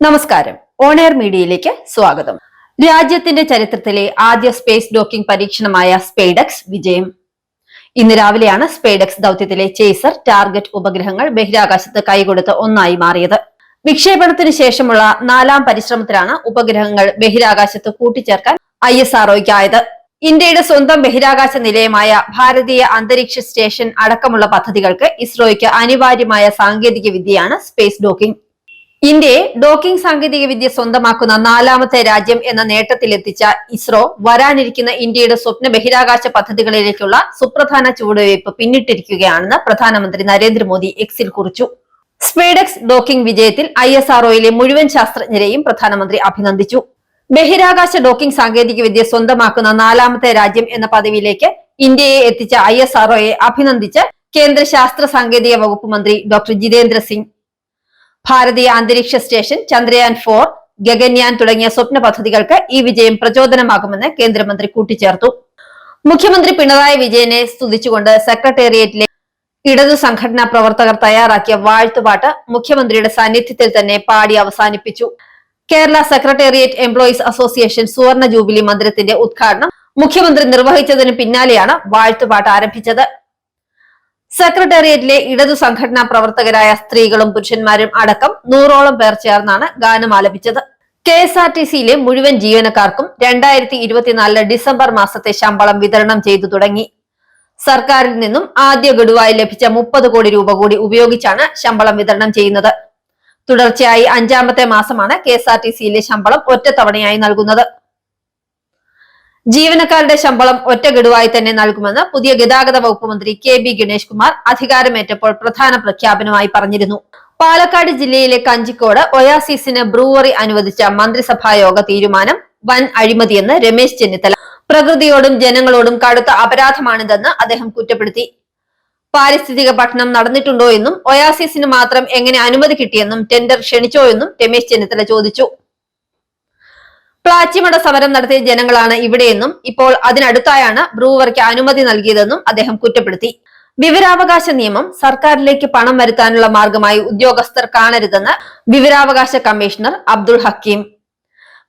നമസ്കാരം. ഓണയർ മീഡിയയിലേക്ക് സ്വാഗതം. രാജ്യത്തിന്റെ ചരിത്രത്തിലെ ആദ്യ സ്പേസ് ഡോക്കിംഗ് പരീക്ഷണമായ സ്പെയ്ഡക്സ് വിജയം. ഇന്ന് രാവിലെയാണ് സ്പെയ്ഡക്സ് ദൗത്യത്തിലെ ചേസർ ടാർഗറ്റ് ഉപഗ്രഹങ്ങൾ ബഹിരാകാശത്ത് കൈകൊടുത്ത് ഒന്നായി മാറിയത്. വിക്ഷേപണത്തിന് ശേഷമുള്ള നാലാം പരിശ്രമത്തിലാണ് ഉപഗ്രഹങ്ങൾ ബഹിരാകാശത്ത് കൂട്ടിച്ചേർക്കാൻ ഐ എസ് ആർഒയ്ക്കായത് ഇന്ത്യയുടെ സ്വന്തം ബഹിരാകാശ നിലയമായ ഭാരതീയ അന്തരീക്ഷ സ്റ്റേഷൻ അടക്കമുള്ള പദ്ധതികൾക്ക് ഇസ്രോയ്ക്ക് അനിവാര്യമായ സാങ്കേതിക വിദ്യയാണ് സ്പേസ് ഡോക്കിംഗ് ഇന്ത്യയെ ഡോക്കിംഗ് സാങ്കേതിക വിദ്യ സ്വന്തമാക്കുന്ന നാലാമത്തെ രാജ്യം എന്ന നേട്ടത്തിലെത്തിച്ച ഇസ്രോ വരാനിരിക്കുന്ന ഇന്ത്യയുടെ സ്വപ്ന ബഹിരാകാശ പദ്ധതികളിലേക്കുള്ള സുപ്രധാന ചുവടുവയ്പ് പിന്നിട്ടിരിക്കുകയാണെന്ന് പ്രധാനമന്ത്രി നരേന്ദ്രമോദി എക്സിൽ കുറിച്ചു. സ്പേഡക്സ് ഡോക്കിംഗ് വിജയത്തിൽ ഐ എസ് ആർഒയിലെ മുഴുവൻ ശാസ്ത്രജ്ഞരെയും പ്രധാനമന്ത്രി അഭിനന്ദിച്ചു. ബഹിരാകാശ ഡോക്കിംഗ് സാങ്കേതിക വിദ്യ സ്വന്തമാക്കുന്ന നാലാമത്തെ രാജ്യം എന്ന പദവിയിലേക്ക് ഇന്ത്യയെ എത്തിച്ച ഐ എസ് ആർഒയെ അഭിനന്ദിച്ച് കേന്ദ്ര ശാസ്ത്ര സാങ്കേതിക വകുപ്പ് മന്ത്രി ഡോക്ടർ ജിതേന്ദ്ര സിംഗ് ഭാരതീയ അന്തരീക്ഷ സ്റ്റേഷൻ ചന്ദ്രയാൻ ഫോർ ഗഗൻയാൻ തുടങ്ങിയ സ്വപ്ന പദ്ധതികൾക്ക് ഈ വിജയം പ്രചോദനമാകുമെന്ന് കേന്ദ്രമന്ത്രി കൂട്ടിച്ചേർത്തു. മുഖ്യമന്ത്രി പിണറായി വിജയനെ സ്തുതിച്ചുകൊണ്ട് സെക്രട്ടേറിയറ്റിലെ ഇടതു സംഘടനാ പ്രവർത്തകർ തയ്യാറാക്കിയ വാഴ്ത്തുപാട്ട് മുഖ്യമന്ത്രിയുടെ സാന്നിധ്യത്തിൽ തന്നെ പാടി അവസാനിപ്പിച്ചു. കേരള സെക്രട്ടേറിയറ്റ് എംപ്ലോയീസ് അസോസിയേഷൻ സുവർണ ജൂബിലി മന്ദിരത്തിന്റെ ഉദ്ഘാടനം മുഖ്യമന്ത്രി നിർവഹിച്ചതിന് പിന്നാലെയാണ് വാഴ്ത്തുപാട്ട് ആരംഭിച്ചത്. സെക്രട്ടേറിയറ്റിലെ ഇടതു സംഘടനാ പ്രവർത്തകരായ സ്ത്രീകളും പുരുഷന്മാരും അടക്കം നൂറോളം പേർ ചേർന്നാണ് ഗാനം ആലപിച്ചത്. കെ എസ് ആർ ടി സിയിലെ മുഴുവൻ ജീവനക്കാർക്കും രണ്ടായിരത്തി ഇരുപത്തിനാലിൽ ഡിസംബർ മാസത്തെ ശമ്പളം വിതരണം ചെയ്തു തുടങ്ങി. സർക്കാരിൽ നിന്നും ആദ്യ ഗഡുവായി ലഭിച്ച മുപ്പത് കോടി രൂപ കൂടി ഉപയോഗിച്ചാണ് ശമ്പളം വിതരണം ചെയ്യുന്നത്. തുടർച്ചയായി അഞ്ചാമത്തെ മാസമാണ് കെ എസ് ആർ ടി സിയിലെ ശമ്പളം ഒറ്റത്തവണയായി നൽകുന്നത്. ജീവനക്കാരുടെ ശമ്പളം ഒറ്റ ഗഡുവായി തന്നെ നൽകുമെന്ന് പുതിയ ഗതാഗത വകുപ്പ് മന്ത്രി കെ ബി ഗണേഷ് കുമാർ അധികാരമേറ്റപ്പോൾ പ്രധാന പ്രഖ്യാപനമായി പറഞ്ഞിരുന്നു. പാലക്കാട് ജില്ലയിലെ കഞ്ചിക്കോട് ഒയാസിസിന് ബ്രൂവറി അനുവദിച്ച മന്ത്രിസഭായോഗ തീരുമാനം വൻ അഴിമതിയെന്ന് രമേശ് ചെന്നിത്തല. പ്രകൃതിയോടും ജനങ്ങളോടും കടുത്ത അപരാധമാണിതെന്ന് അദ്ദേഹം കുറ്റപ്പെടുത്തി. പാരിസ്ഥിതിക പഠനം നടന്നിട്ടുണ്ടോ എന്നും ഒയാസിസിന് മാത്രം എങ്ങനെ അനുമതി കിട്ടിയെന്നും ടെൻഡർ ക്ഷണിച്ചോ എന്നും രമേശ് ചെന്നിത്തല ചോദിച്ചു. പ്ലാച്ചിമട സമരം നടത്തിയ ജനങ്ങളാണ് ഇവിടെയെന്നും ഇപ്പോൾ അതിനടുത്തായാണ് ബ്രൂവർക്ക് അനുമതി നൽകിയതെന്നും അദ്ദേഹം കുറ്റപ്പെടുത്തി. വിവരാവകാശ നിയമം സർക്കാരിലേക്ക് പണം വരുത്താനുള്ള മാർഗമായി ഉദ്യോഗസ്ഥർ കാണരുതെന്ന് വിവരാവകാശ കമ്മീഷണർ അബ്ദുൾ ഹക്കീം.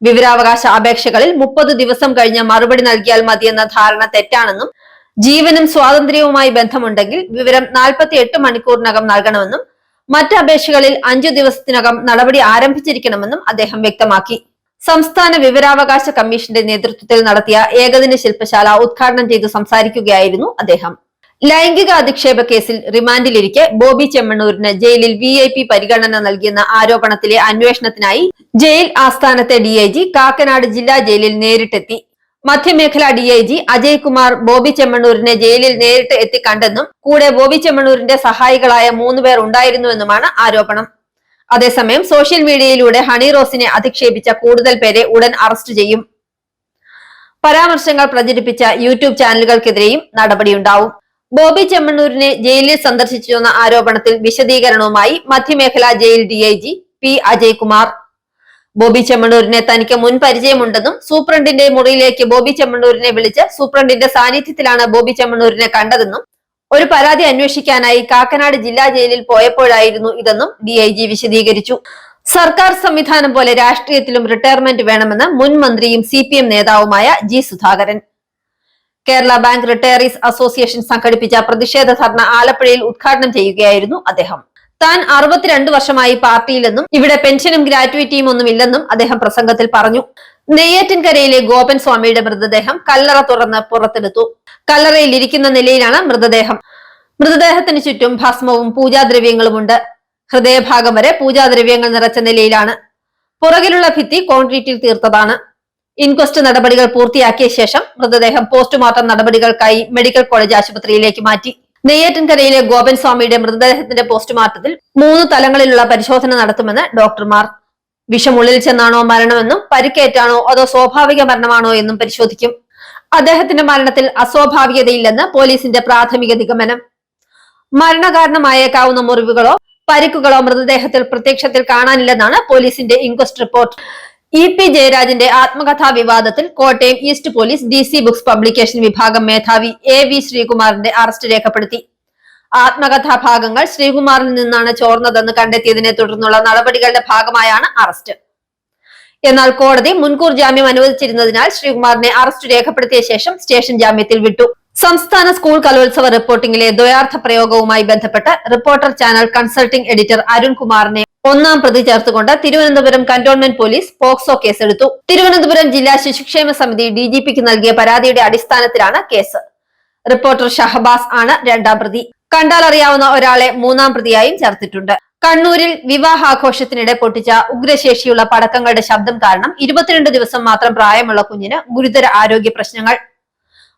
വിവരാവകാശ അപേക്ഷകളിൽ മുപ്പത് ദിവസം കഴിഞ്ഞ് മറുപടി നൽകിയാൽ മതിയെന്ന ധാരണ തെറ്റാണെന്നും ജീവനും സ്വാതന്ത്ര്യവുമായി ബന്ധമുണ്ടെങ്കിൽ വിവരം നാൽപ്പത്തി എട്ട് മണിക്കൂറിനകം നൽകണമെന്നും മറ്റ് അപേക്ഷകളിൽ അഞ്ചു ദിവസത്തിനകം നടപടി ആരംഭിച്ചിരിക്കണമെന്നും അദ്ദേഹം വ്യക്തമാക്കി. സംസ്ഥാന വിവരാവകാശ കമ്മീഷന്റെ നേതൃത്വത്തിൽ നടത്തിയ ഏകദിന ശില്പശാല ഉദ്ഘാടനം ചെയ്ത് സംസാരിക്കുകയായിരുന്നു അദ്ദേഹം. ലൈംഗിക അധിക്ഷേപ കേസിൽ റിമാൻഡിലിരിക്കെ ബോബി ചെമ്മണ്ണൂരിന് ജയിലിൽ വി ഐ പി പരിഗണന നൽകിയെന്ന ആരോപണത്തിലെ അന്വേഷണത്തിനായി ജയിൽ ആസ്ഥാനത്തെ ഡിഐജി കാക്കനാട് ജില്ലാ ജയിലിൽ നേരിട്ടെത്തി. മധ്യമേഖല ഡിഐജി അജയ് കുമാർ ബോബി ചെമ്മണ്ണൂരിനെ ജയിലിൽ നേരിട്ട് എത്തിക്കണ്ടെന്നും കൂടെ ബോബി ചെമ്മണ്ണൂരിന്റെ സഹായികളായ മൂന്നുപേർ ഉണ്ടായിരുന്നുവെന്നുമാണ് ആരോപണം. അതേസമയം സോഷ്യൽ മീഡിയയിലൂടെ ഹണി റോസിനെ അധിക്ഷേപിച്ച കൂടുതൽ പേരെ ഉടൻ അറസ്റ്റ് ചെയ്യും. പരാമർശങ്ങൾ പ്രചരിപ്പിച്ച യൂട്യൂബ് ചാനലുകൾക്കെതിരെയും നടപടിയുണ്ടാവും. ബോബി ചെമ്മണ്ണൂരിനെ ജയിലിൽ സന്ദർശിച്ചുവെന്ന ആരോപണത്തിൽ വിശദീകരണവുമായി മധ്യമേഖല jail DIG P Ajay Kumar Bobby ചെമ്മണ്ണൂരിനെ തനിക്ക് മുൻ പരിചയമുണ്ടെന്നും സൂപ്രണ്ടിന്റെ മുറിയിലേക്ക് ബോബി ചെമ്മണ്ണൂരിനെ വിളിച്ച് സൂപ്രണ്ടിന്റെ സാന്നിധ്യത്തിലാണ് ബോബി ചെമ്മണ്ണൂരിനെ കണ്ടതെന്നും ഒരു പരാതി അന്വേഷിക്കാനായി കാക്കനാട് ജില്ലാ ജയിലിൽ പോയപ്പോഴായിരുന്നു ഇതെന്നും ഡിഐജി വിശദീകരിച്ചു. സർക്കാർ സംവിധാനം പോലെ രാഷ്ട്രീയത്തിലും റിട്ടയർമെന്റ് വേണമെന്ന് മുൻ മന്ത്രിയും സി പി എം നേതാവുമായ G Sudhakaran. Kerala bank retirees association സംഘടിപ്പിച്ച പ്രതിഷേധ ധർണ ആലപ്പുഴയിൽ ഉദ്ഘാടനം ചെയ്യുകയായിരുന്നു അദ്ദേഹം. താൻ അറുപത്തിരണ്ട് വർഷമായി പാർട്ടിയിലെന്നും ഇവിടെ പെൻഷനും ഗ്രാറ്റുവിറ്റിയും ഒന്നും ഇല്ലെന്നും അദ്ദേഹം പ്രസംഗത്തിൽ പറഞ്ഞു. നെയ്യാറ്റിൻകരയിലെ ഗോപൻ സ്വാമിയുടെ മൃതദേഹം കല്ലറ തുറന്ന് പുറത്തെടുത്തു. കല്ലറയിൽ ഇരിക്കുന്ന നിലയിലാണ് മൃതദേഹം. മൃതദേഹത്തിന് ചുറ്റും ഭസ്മവും പൂജാദ്രവ്യങ്ങളുമുണ്ട് ഹൃദയഭാഗം വരെ പൂജാദ്രവ്യങ്ങൾ നിറച്ച നിലയിലാണ്. പുറകിലുള്ള ഭിത്തി കോൺക്രീറ്റിൽ തീർത്തതാണ്. ഇൻക്വസ്റ്റ് നടപടികൾ പൂർത്തിയാക്കിയ ശേഷം മൃതദേഹം പോസ്റ്റ്മോർട്ടം നടപടികൾക്കായി മെഡിക്കൽ കോളേജ് ആശുപത്രിയിലേക്ക് മാറ്റി. നെയ്യാറ്റിൻകരയിലെ ഗോപൻ സ്വാമിയുടെ മൃതദേഹത്തിന്റെ പോസ്റ്റ്മോർട്ടത്തിൽ മൂന്ന് തലങ്ങളിലുള്ള പരിശോധന നടത്തുമെന്ന് ഡോക്ടർമാർ വിഷമുള്ളിൽ ചെന്നാണോ മരണമെന്നും പരിക്കേറ്റാണോ അതോ സ്വാഭാവിക മരണമാണോ എന്നും പരിശോധിക്കും. അദ്ദേഹത്തിന്റെ മരണത്തിൽ അസ്വാഭാവികതയില്ലെന്ന് പോലീസിന്റെ പ്രാഥമിക നിഗമനം. മരണകാരണമായേക്കാവുന്ന മുറിവുകളോ പരിക്കുകളോ മൃതദേഹത്തിൽ പ്രത്യക്ഷത്തിൽ കാണാനില്ലെന്നാണ് പോലീസിന്റെ ഇൻക്വസ്റ്റ് റിപ്പോർട്ട്. ഇ പി ജയരാജന്റെ ആത്മകഥാ വിവാദത്തിൽ Kottayam east police D C books publication വിഭാഗം മേധാവി എ വി ശ്രീകുമാറിന്റെ അറസ്റ്റ് രേഖപ്പെടുത്തി. ആത്മകഥാ ഭാഗങ്ങൾ ശ്രീകുമാറിൽ നിന്നാണ് ചോർന്നതെന്ന് കണ്ടെത്തിയതിനെ തുടർന്നുള്ള നടപടികളുടെ ഭാഗമായാണ് അറസ്റ്റ്. എന്നാൽ കോടതി മുൻകൂർ ജാമ്യം അനുവദിച്ചിരുന്നതിനാൽ ശ്രീകുമാറിനെ അറസ്റ്റ് രേഖപ്പെടുത്തിയ ശേഷം സ്റ്റേഷൻ ജാമ്യത്തിൽ വിട്ടു. സംസ്ഥാന സ്കൂൾ കലോത്സവ റിപ്പോർട്ടിംഗിലെ ദ്വയാർത്ഥ പ്രയോഗവുമായി ബന്ധപ്പെട്ട് റിപ്പോർട്ടർ ചാനൽ കൺസൾട്ടിംഗ് എഡിറ്റർ അരുൺകുമാറിനെ ഒന്നാം പ്രതി ചേർത്തുകൊണ്ട് തിരുവനന്തപുരം കന്റോൺമെന്റ് പോലീസ് പോക്സോ കേസെടുത്തു. തിരുവനന്തപുരം ജില്ലാ ശിശുക്ഷേമ സമിതി ഡിജിപിക്ക് നൽകിയ പരാതിയുടെ അടിസ്ഥാനത്തിലാണ് കേസ്. റിപ്പോർട്ടർ ഷഹബാസ് ആണ് രണ്ടാം പ്രതി. കണ്ടാൽ അറിയാവുന്ന ഒരാളെ മൂന്നാം പ്രതിയായും ചേർത്തിട്ടുണ്ട്. കണ്ണൂരിൽ വിവാഹാഘോഷത്തിനിടെ പൊട്ടിച്ച ഉഗ്രശേഷിയുള്ള പടക്കങ്ങളുടെ ശബ്ദം കാരണം ഇരുപത്തിരണ്ട് ദിവസം മാത്രം പ്രായമുള്ള കുഞ്ഞിന് ഗുരുതര ആരോഗ്യ പ്രശ്നങ്ങൾ.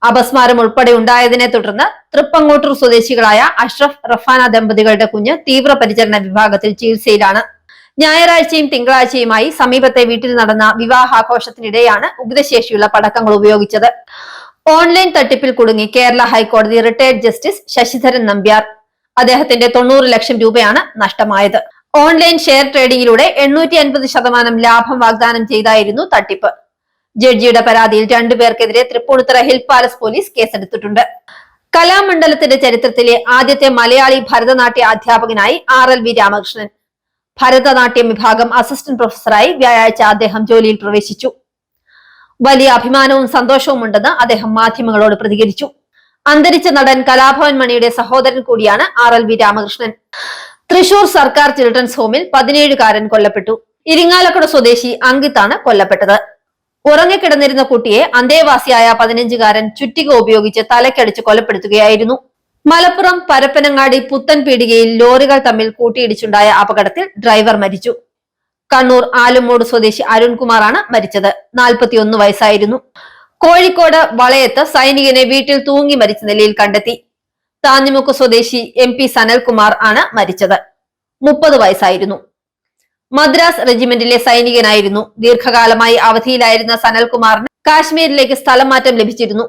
അപസ്മാരം ഉൾപ്പെടെ ഉണ്ടായതിനെ തുടർന്ന് തൃപ്പങ്ങോട്ടൂർ സ്വദേശികളായ അഷ്റഫ് റഫാന ദമ്പതികളുടെ കുഞ്ഞ് തീവ്രപരിചരണ വിഭാഗത്തിൽ ചികിത്സയിലാണ്. ഞായറാഴ്ചയും തിങ്കളാഴ്ചയുമായി സമീപത്തെ വീട്ടിൽ നടന്ന വിവാഹാഘോഷത്തിനിടെയാണ് ഉഗ്രശേഷിയുള്ള പടക്കങ്ങൾ ഉപയോഗിച്ചത്. ഓൺലൈൻ തട്ടിപ്പിൽ കുടുങ്ങി കേരള ഹൈക്കോടതി റിട്ടയർഡ് ജസ്റ്റിസ് ശശിധരൻ നമ്പ്യാർ. അദ്ദേഹത്തിന്റെ തൊണ്ണൂറ് ലക്ഷം രൂപയാണ് നഷ്ടമായത്. ഓൺലൈൻ ഷെയർ ട്രേഡിംഗിലൂടെ എണ്ണൂറ്റി അൻപത് ശതമാനം ലാഭം വാഗ്ദാനം ചെയ്തായിരുന്നു തട്ടിപ്പ്. ജഡ്ജിയുടെ പരാതിയിൽ രണ്ടുപേർക്കെതിരെ തൃപ്പൂണിത്തുറ ഹിൽ പാലസ് പോലീസ് കേസെടുത്തിട്ടുണ്ട്. കലാമണ്ഡലത്തിന്റെ ചരിത്രത്തിലെ ആദ്യത്തെ മലയാളി ഭരതനാട്യ അധ്യാപകനായി R L V Ramakrishnan. Bharatanatyam വിഭാഗം അസിസ്റ്റന്റ് പ്രൊഫസറായി വ്യാഴാഴ്ച അദ്ദേഹം ജോലിയിൽ പ്രവേശിച്ചു. വലിയ അഭിമാനവും സന്തോഷവും ഉണ്ടെന്ന് അദ്ദേഹം മാധ്യമങ്ങളോട് പ്രതികരിച്ചു. അന്തരിച്ച നടൻ കലാഭവൻ മണിയുടെ സഹോദരൻ കൂടിയാണ് R L V Ramakrishnan. Thrissur സർക്കാർ ചിൽഡ്രൻസ് ഹോമിൽ പതിനേഴുകാരൻ കൊല്ലപ്പെട്ടു. ഇരിങ്ങാലക്കുട സ്വദേശി അങ്കിത്താണ് കൊല്ലപ്പെട്ടത്. ഉറങ്ങിക്കിടന്നിരുന്ന കുട്ടിയെ അന്തേവാസിയായ പതിനഞ്ചുകാരൻ ചുറ്റിക ഉപയോഗിച്ച് തലക്കടിച്ച് കൊലപ്പെടുത്തുകയായിരുന്നു. മലപ്പുറം പരപ്പനങ്ങാടി പുത്തൻ പീടികയിൽ ലോറികൾ തമ്മിൽ കൂട്ടിയിടിച്ചുണ്ടായ അപകടത്തിൽ ഡ്രൈവർ മരിച്ചു. കണ്ണൂർ ആലുമോട് സ്വദേശി അരുൺകുമാറാണ് മരിച്ചത്. നാൽപ്പത്തിയൊന്ന് വയസ്സായിരുന്നു. കോഴിക്കോട് വളയത്ത് സൈനികനെ വീട്ടിൽ തൂങ്ങി മരിച്ച നിലയിൽ കണ്ടെത്തി. താഞ്ഞിമുക്ക് സ്വദേശി എം പി സനൽകുമാർ ആണ് മരിച്ചത്. മുപ്പത് വയസ്സായിരുന്നു. മദ്രാസ് റെജിമെന്റിലെ സൈനികനായിരുന്നു. ദീർഘകാലമായി അവധിയിലായിരുന്ന സനൽകുമാറിന് കാശ്മീരിലേക്ക് സ്ഥലം മാറ്റം ലഭിച്ചിരുന്നു.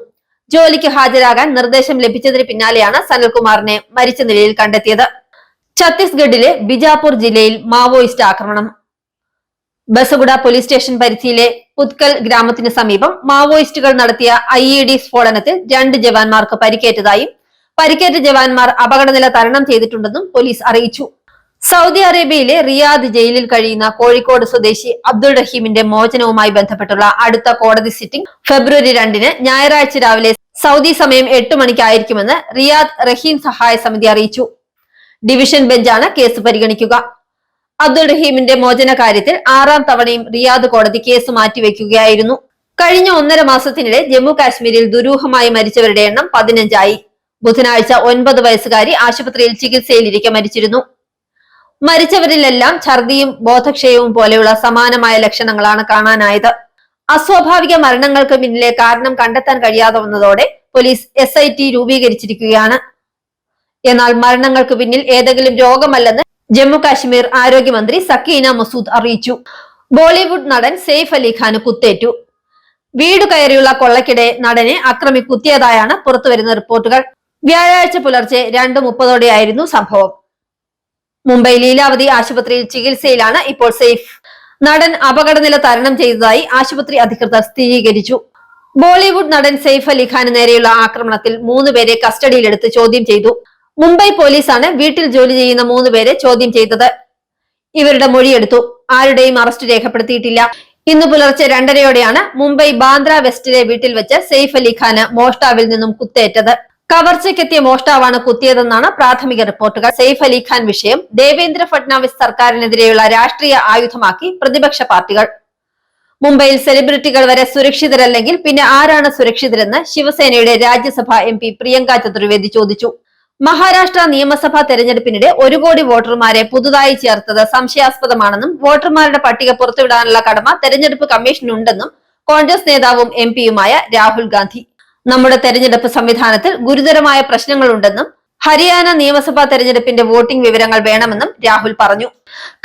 ജോലിക്ക് ഹാജരാകാൻ നിർദ്ദേശം ലഭിച്ചതിന് പിന്നാലെയാണ് സനൽകുമാറിനെ മരിച്ച നിലയിൽ കണ്ടെത്തിയത്. ഛത്തീസ്ഗഡിലെ ബിജാപൂർ ജില്ലയിൽ മാവോയിസ്റ്റ് ആക്രമണം. ബസഗുഡ പോലീസ് സ്റ്റേഷൻ പരിധിയിലെ പുത്കൽ ഗ്രാമത്തിന് സമീപം മാവോയിസ്റ്റുകൾ നടത്തിയ ഐ ഇ ഡി സ്ഫോടനത്തിൽ രണ്ട് ജവാന്മാർക്ക് പരിക്കേറ്റതായും പരിക്കേറ്റ ജവാന്മാർ അപകടനില തരണം ചെയ്തിട്ടുണ്ടെന്നും പോലീസ് അറിയിച്ചു. സൗദി അറേബ്യയിലെ റിയാദ് ജയിലിൽ കഴിയുന്ന കോഴിക്കോട് സ്വദേശി അബ്ദുൾ റഹീമിന്റെ മോചനവുമായി ബന്ധപ്പെട്ടുള്ള അടുത്ത കോടതി സിറ്റിംഗ് ഫെബ്രുവരി രണ്ടിന് ഞായറാഴ്ച രാവിലെ സൗദി സമയം എട്ട് മണിക്കായിരിക്കുമെന്ന് റിയാദ് റഹീം സഹായ സമിതി അറിയിച്ചു. ഡിവിഷൻ ബെഞ്ചാണ് കേസ് പരിഗണിക്കുക. അബ്ദുൾ റഹീമിന്റെ മോചന കാര്യത്തിൽ ആറാം തവണയും റിയാദ് കോടതി കേസ് മാറ്റിവെക്കുകയായിരുന്നു. കഴിഞ്ഞ ഒന്നര മാസത്തിനിടെ ജമ്മു കാശ്മീരിൽ ദുരൂഹമായി മരിച്ചവരുടെ എണ്ണം പതിനഞ്ചായി. ബുധനാഴ്ച ഒൻപത് വയസ്സുകാരി ആശുപത്രിയിൽ ചികിത്സയിലിരിക്കെ മരിച്ചിരുന്നു. മരിച്ചവരിലെല്ലാം ഛർദിയും ബോധക്ഷയവും പോലെയുള്ള സമാനമായ ലക്ഷണങ്ങളാണ് കാണാനായത്. അസ്വാഭാവിക മരണങ്ങൾക്ക് പിന്നിലെ കാരണം കണ്ടെത്താൻ കഴിയാതെ വന്നതോടെ പോലീസ് എസ് രൂപീകരിച്ചിരിക്കുകയാണ്. എന്നാൽ മരണങ്ങൾക്ക് പിന്നിൽ ഏതെങ്കിലും രോഗമല്ലെന്ന് ജമ്മു കാശ്മീർ ആരോഗ്യമന്ത്രി സക്കീന മസൂദ് അറിയിച്ചു. ബോളിവുഡ് നടൻ സെയ്ഫ് അലി കുത്തേറ്റു. വീട് കയറിയുള്ള കൊള്ളക്കിടെ നടനെ അക്രമി കുത്തിയതായാണ് പുറത്തുവരുന്ന റിപ്പോർട്ടുകൾ. വ്യാഴാഴ്ച പുലർച്ചെ രണ്ട് മുപ്പതോടെയായിരുന്നു സംഭവം. മുംബൈ ലീലാവതി ആശുപത്രിയിൽ ചികിത്സയിലാണ് ഇപ്പോൾ സെയ്ഫ്. നടൻ അപകടനില തരണം ചെയ്തതായി ആശുപത്രി അധികൃതർ സ്ഥിരീകരിച്ചു. ബോളിവുഡ് നടൻ സെയ്ഫ് അലി ഖാന് നേരെയുള്ള ആക്രമണത്തിൽ മൂന്നുപേരെ കസ്റ്റഡിയിലെടുത്ത് ചോദ്യം ചെയ്തു. മുംബൈ പോലീസാണ് വീട്ടിൽ ജോലി ചെയ്യുന്ന മൂന്നുപേരെ ചോദ്യം ചെയ്തത്. ഇവരുടെ മൊഴിയെടുത്തു. ആരുടെയും അറസ്റ്റ് രേഖപ്പെടുത്തിയിട്ടില്ല. ഇന്ന് പുലർച്ചെ രണ്ടരയോടെയാണ് മുംബൈ ബാന്ദ്ര വെസ്റ്റിലെ വീട്ടിൽ വെച്ച് സെയ്ഫ് അലി ഖാന് മോഷ്ടാവിൽ നിന്നും കുത്തേറ്റത്. കവർച്ചയ്ക്കെത്തിയ മോഷ്ടാവാണ് കുത്തിയതെന്നാണ് പ്രാഥമിക റിപ്പോർട്ടുകൾ. സെയ്ഫ് അലി ഖാൻ വിഷയം ദേവേന്ദ്ര ഫട്നാവിസ് സർക്കാരിനെതിരെയുള്ള രാഷ്ട്രീയ ആയുധമാക്കി പ്രതിപക്ഷ പാർട്ടികൾ. മുംബൈയിൽ സെലിബ്രിറ്റികൾ വരെ സുരക്ഷിതരല്ലെങ്കിൽ പിന്നെ ആരാണ് സുരക്ഷിതരെന്ന് ശിവസേനയുടെ രാജ്യസഭാ എം പി പ്രിയങ്ക ചതുർവേദി ചോദിച്ചു. മഹാരാഷ്ട്ര നിയമസഭാ തെരഞ്ഞെടുപ്പിനിടെ ഒരു കോടി വോട്ടർമാരെ പുതുതായി ചേർത്തത് സംശയാസ്പദമാണെന്നും വോട്ടർമാരുടെ പട്ടിക പുറത്തുവിടാനുള്ള കടമ തെരഞ്ഞെടുപ്പ് കമ്മീഷനുണ്ടെന്നും കോൺഗ്രസ് നേതാവും എം പിയുമായ രാഹുൽ ഗാന്ധി. നമ്മുടെ തെരഞ്ഞെടുപ്പ് സംവിധാനത്തിൽ ഗുരുതരമായ പ്രശ്നങ്ങളുണ്ടെന്നും ഹരിയാന നിയമസഭാ തെരഞ്ഞെടുപ്പിന്റെ വോട്ടിംഗ് വിവരങ്ങൾ വേണമെന്നും രാഹുൽ പറഞ്ഞു.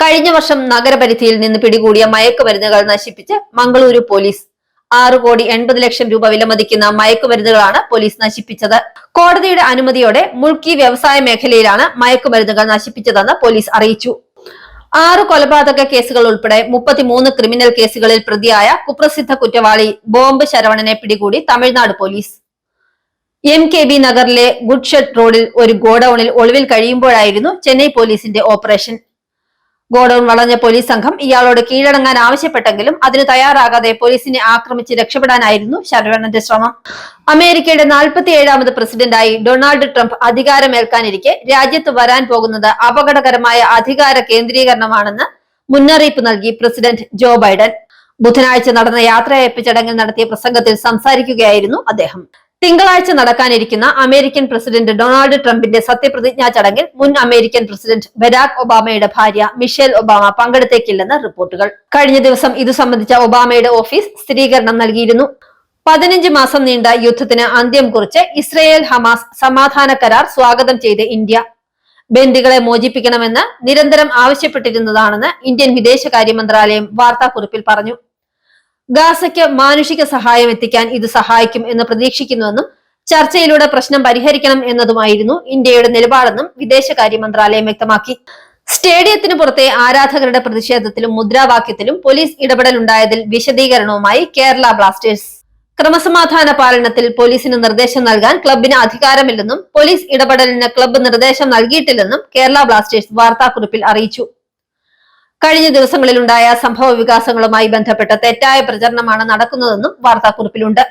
കഴിഞ്ഞ വർഷം നഗരപരിധിയിൽ നിന്ന് പിടികൂടിയ മയക്കുമരുന്നുകൾ നശിപ്പിച്ച് മംഗളൂരു പോലീസ് ആറ് കോടി എൺപത് ലക്ഷം രൂപ വിലമതിക്കുന്ന മയക്കുമരുന്നുകളാണ് പോലീസ് നശിപ്പിച്ചത്. കോടതിയുടെ അനുമതിയോടെ മുൾക്കി വ്യവസായ മേഖലയിലാണ് മയക്കുമരുന്നുകൾ നശിപ്പിച്ചതെന്ന് പോലീസ് അറിയിച്ചു. ആറ് കൊലപാതക കേസുകൾ ഉൾപ്പെടെ മുപ്പത്തിമൂന്ന് ക്രിമിനൽ കേസുകളിൽ പ്രതിയായ കുപ്രസിദ്ധ കുറ്റവാളി ബോംബ് ശരവണനെ പിടികൂടി Tamil Nadu police. M K B നഗറിലെ ഗുഡ്ഷെഡ് റോഡിൽ ഒരു ഗോഡൌണിൽ ഒളിവിൽ കഴിയുമ്പോഴായിരുന്നു ചെന്നൈ പോലീസിന്റെ ഓപ്പറേഷൻ. ഗോഡൌൺ വളഞ്ഞ പോലീസ് സംഘം ഇയാളോട് കീഴടങ്ങാൻ ആവശ്യപ്പെട്ടെങ്കിലും അതിന് തയ്യാറാകാതെ പോലീസിനെ ആക്രമിച്ച് രക്ഷപ്പെടാനായിരുന്നു ശരവണന്റെ ശ്രമം. അമേരിക്കയുടെ നാൽപ്പത്തി ഏഴാമത് പ്രസിഡന്റായി ഡൊണാൾഡ് ട്രംപ് അധികാരമേൽക്കാനിരിക്കെ രാജ്യത്ത് വരാൻ പോകുന്നത് അപകടകരമായ അധികാര കേന്ദ്രീകരണമാണെന്ന് മുന്നറിയിപ്പ് നൽകി പ്രസിഡന്റ് ജോ ബൈഡൻ. ബുധനാഴ്ച നടന്ന യാത്രയയപ്പ് ചടങ്ങിൽ നടത്തിയ പ്രസംഗത്തിൽ സംസാരിക്കുകയായിരുന്നു അദ്ദേഹം. തിങ്കളാഴ്ച നടക്കാനിരിക്കുന്ന അമേരിക്കൻ പ്രസിഡന്റ് ഡൊണാൾഡ് ട്രംപിന്റെ സത്യപ്രതിജ്ഞാ ചടങ്ങിൽ മുൻ അമേരിക്കൻ പ്രസിഡന്റ് ബരാക് ഒബാമയുടെ ഭാര്യ മിഷേൽ ഒബാമ പങ്കെടുത്തേക്കില്ലെന്ന് റിപ്പോർട്ടുകൾ. കഴിഞ്ഞ ദിവസം ഇതു സംബന്ധിച്ച ഒബാമയുടെ ഓഫീസ് സ്ഥിരീകരണം നൽകിയിരുന്നു. പതിനഞ്ച് മാസം നീണ്ട യുദ്ധത്തിന് അന്ത്യം കുറിച്ച് ഇസ്രയേൽ ഹമാസ് സമാധാന കരാർ സ്വാഗതം ചെയ്ത് ഇന്ത്യ. ബന്ദികളെ മോചിപ്പിക്കണമെന്ന് നിരന്തരം ആവശ്യപ്പെട്ടിരുന്നതാണെന്ന് ഇന്ത്യൻ വിദേശകാര്യ മന്ത്രാലയം വാർത്താക്കുറിപ്പിൽ പറഞ്ഞു. ഗാസയ്ക്ക് മാനുഷിക സഹായം എത്തിക്കാൻ ഇത് സഹായിക്കും എന്ന് പ്രതീക്ഷിക്കുന്നുവെന്നും ചർച്ചയിലൂടെ പ്രശ്നം പരിഹരിക്കണം എന്നതുമായിരുന്നു ഇന്ത്യയുടെ നിലപാടെന്നും വിദേശകാര്യ മന്ത്രാലയം വ്യക്തമാക്കി. സ്റ്റേഡിയത്തിന് പുറത്തെ ആരാധകരുടെ പ്രതിഷേധത്തിലും മുദ്രാവാക്യത്തിലും പോലീസ് ഇടപെടലുണ്ടായതിൽ വിശദീകരണവുമായി കേരള ബ്ലാസ്റ്റേഴ്സ്. ക്രമസമാധാന പാലനത്തിൽ പോലീസിന് നിർദ്ദേശം നൽകാൻ ക്ലബിന് അധികാരമില്ലെന്നും പോലീസ് ഇടപെടലിന് ക്ലബ്ബ് നിർദ്ദേശം നൽകിയിട്ടില്ലെന്നും കേരള ബ്ലാസ്റ്റേഴ്സ് വാർത്താക്കുറിപ്പിൽ അറിയിച്ചു. കഴിഞ്ഞ ദിവസങ്ങളിലുണ്ടായ സംഭവ വികാസങ്ങളുമായി ബന്ധപ്പെട്ട തെറ്റായ പ്രചരണമാണ് നടക്കുന്നതെന്നും വാർത്താക്കുറിപ്പിലുണ്ട്.